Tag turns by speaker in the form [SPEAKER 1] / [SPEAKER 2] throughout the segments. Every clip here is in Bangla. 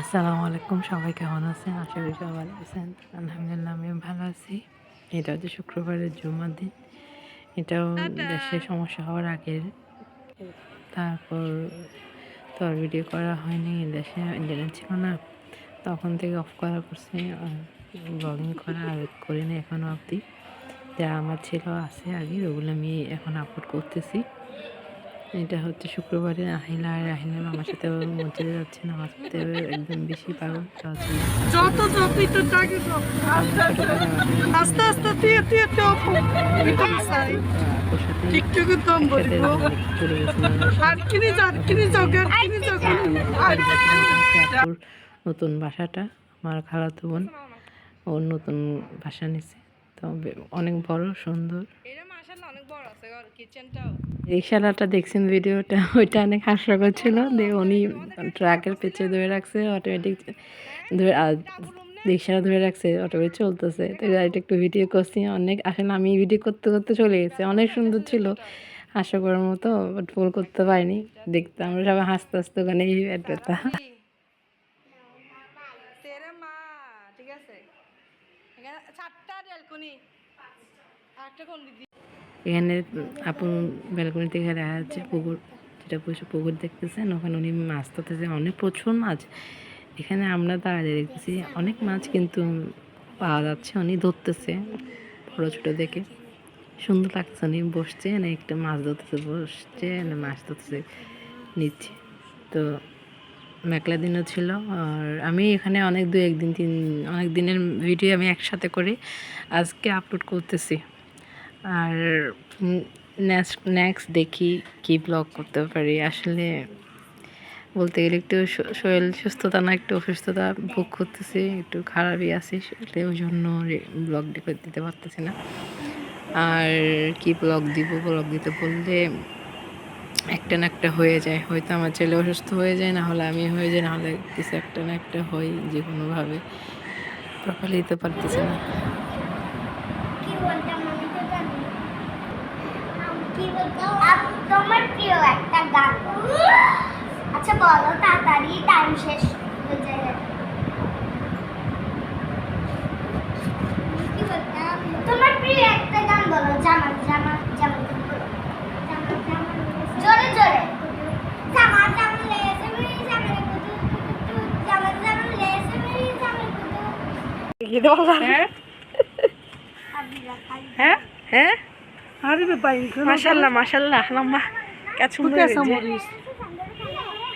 [SPEAKER 1] আসসালামু আলাইকুম সবাই কেমন আছেন? আশা করি সবাই ভালো আছেন। আলহামদুলিল্লাহ আমিও ভালো আছি। এটা হচ্ছে শুক্রবারের জুমার দিন। এটাও দেশে সমস্যা হওয়ার আগের। তারপর তো আর ভিডিও করা হয়নি দেশে ইন্টারনেট ছিল না। তখন থেকে অফ করা করছি ব্লগিং করা আর করিনি এখনও অবধি। যা আমার ছিল আছে আগে ওগুলো আমি এখন আপলোড করতেছি। এটা হচ্ছে শুক্রবারে আহিলা আর আহিলার মামার সাথে মসজিদে যাচ্ছে নামাজ পড়তে একদম বেশি পাগল
[SPEAKER 2] যত যতই তো ডাকে। আস্তে আস্তে টপ এটা টিকটকে দম বলিব আর কিনে আর কিনে
[SPEAKER 1] নতুন বাসাটা আমার খালাতো বোন। ওর নতুন বাসা নিছে। তো অনেক বড় সুন্দর।
[SPEAKER 2] এটা অনেক বড় আছে কিচেনটাও
[SPEAKER 1] রিক্সাওয়ালাটা দেখছেন ভিডিওটা ওইটা অনেক হাস্যকর ছিল। দিয়ে উনি ট্রাকের পেছে ধরে রাখছে অটোমেটিক ধরে আর রিক্সাটা ধরে রাখছে অটোমেটিক চলতেছে। তো গাড়িটা একটু ভিডিও করছি অনেক আসলে আমি ভিডিও করতে করতে চলে গেছে। অনেক সুন্দর ছিল। হাস্যকরের মতো বাট ফুল করতে পারিনি। দেখতে আমরা সবাই হাসতে হাসতে ওখানে
[SPEAKER 2] তেরে মা ঠিক আছে। চারটা ডেলকুনি আরেকটা কোন দিদি?
[SPEAKER 1] এখানে আপন ব্যালকনি থেকে দেখা যাচ্ছে পুকুর, যেটা বসে পুকুর দেখতেছেন, ওখানে উনি মাছ ধরতেছে, অনেক প্রচুর মাছ। এখানে আমরা দাঁড়িয়ে দেখতেছি, অনেক মাছ কিন্তু পাওয়া যাচ্ছে, উনি ধরতেছে বড়ো ছোটো দেখে। সুন্দর লাগছে উনি বসছে না একটা মাছ ধরতেছে, বসছে না মাছ ধরতেছে নিচ্ছে। তো মেঘলা দিনও ছিল, আর আমি এখানে অনেক দু একদিন তিন, অনেক দিনের ভিডিও আমি একসাথে করে, আজকে আপলোড করতেছি। আর নেক্সট দেখি কি ব্লগ করতে পারি। আসলে বলতে গেলে একটু শরীর সুস্থতা না, একটু অসুস্থতা ভোগ করতেছি, একটু খারাপই আছি সেটা ওই জন্য ব্লগ দিতে পারতেছি না। আর কি ব্লগ দিব? ব্লগ দিতে বললে একটা না একটা হয়ে যায়। হয়তো আমার ছেলে অসুস্থ হয়ে যায়, না হলে আমি হয়ে যাই, না হলে কিছু একটা না একটা হই যে কোনোভাবে প্রপারলি দিতে পারতেছি না
[SPEAKER 3] কি বলতাম আমি তো জানি না। আমি কি বলতাম আপ- তোমার প্রিয় একটা গান আচ্ছা বলো তাড়াতাড়ি টাইম শেষ হয়ে যায় তোমার প্রিয় একটা গান বলো। জামাত জামাত জোরে জোরে জামাত জামাত লেসে মেরি
[SPEAKER 2] হ্যাঁ
[SPEAKER 3] খালি
[SPEAKER 2] হ্যাঁ হ্যাঁ লম্বা।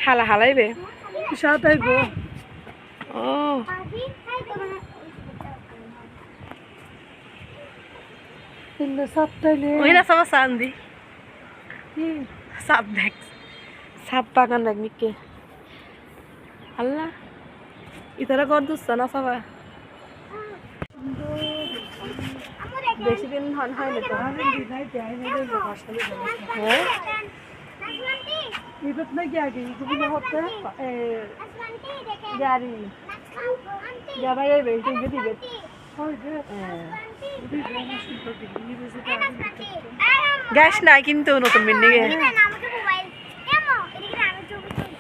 [SPEAKER 2] হালা হালাইবে। সাতাইব ও।
[SPEAKER 1] ওই না সবার সান্দি
[SPEAKER 2] সাপ দেখ। সাপ বাগান দেখ মিকে। আল্লাহ। ইতারা কর দুসা না সবা? বেশি দিন হন হয় না তো? হ্যাঁ? না গিয়া গই গুলো হতে
[SPEAKER 3] নাচমান্তি দেখে
[SPEAKER 2] গাড়ি।
[SPEAKER 3] নাচমান্তি
[SPEAKER 2] যাবা এই বেলটি যদি বে গ্যাস নাই কিন্তু নতুন বিল্ডিং এ।
[SPEAKER 3] আমাকে মোবাইল এমো এদিকে আমি ছবি তুলি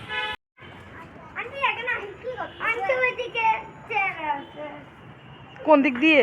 [SPEAKER 3] আন্টি এখন আমি কি করব আন্টি ওইদিকে চেয়ারে আছে
[SPEAKER 2] কোন দিক দিয়ে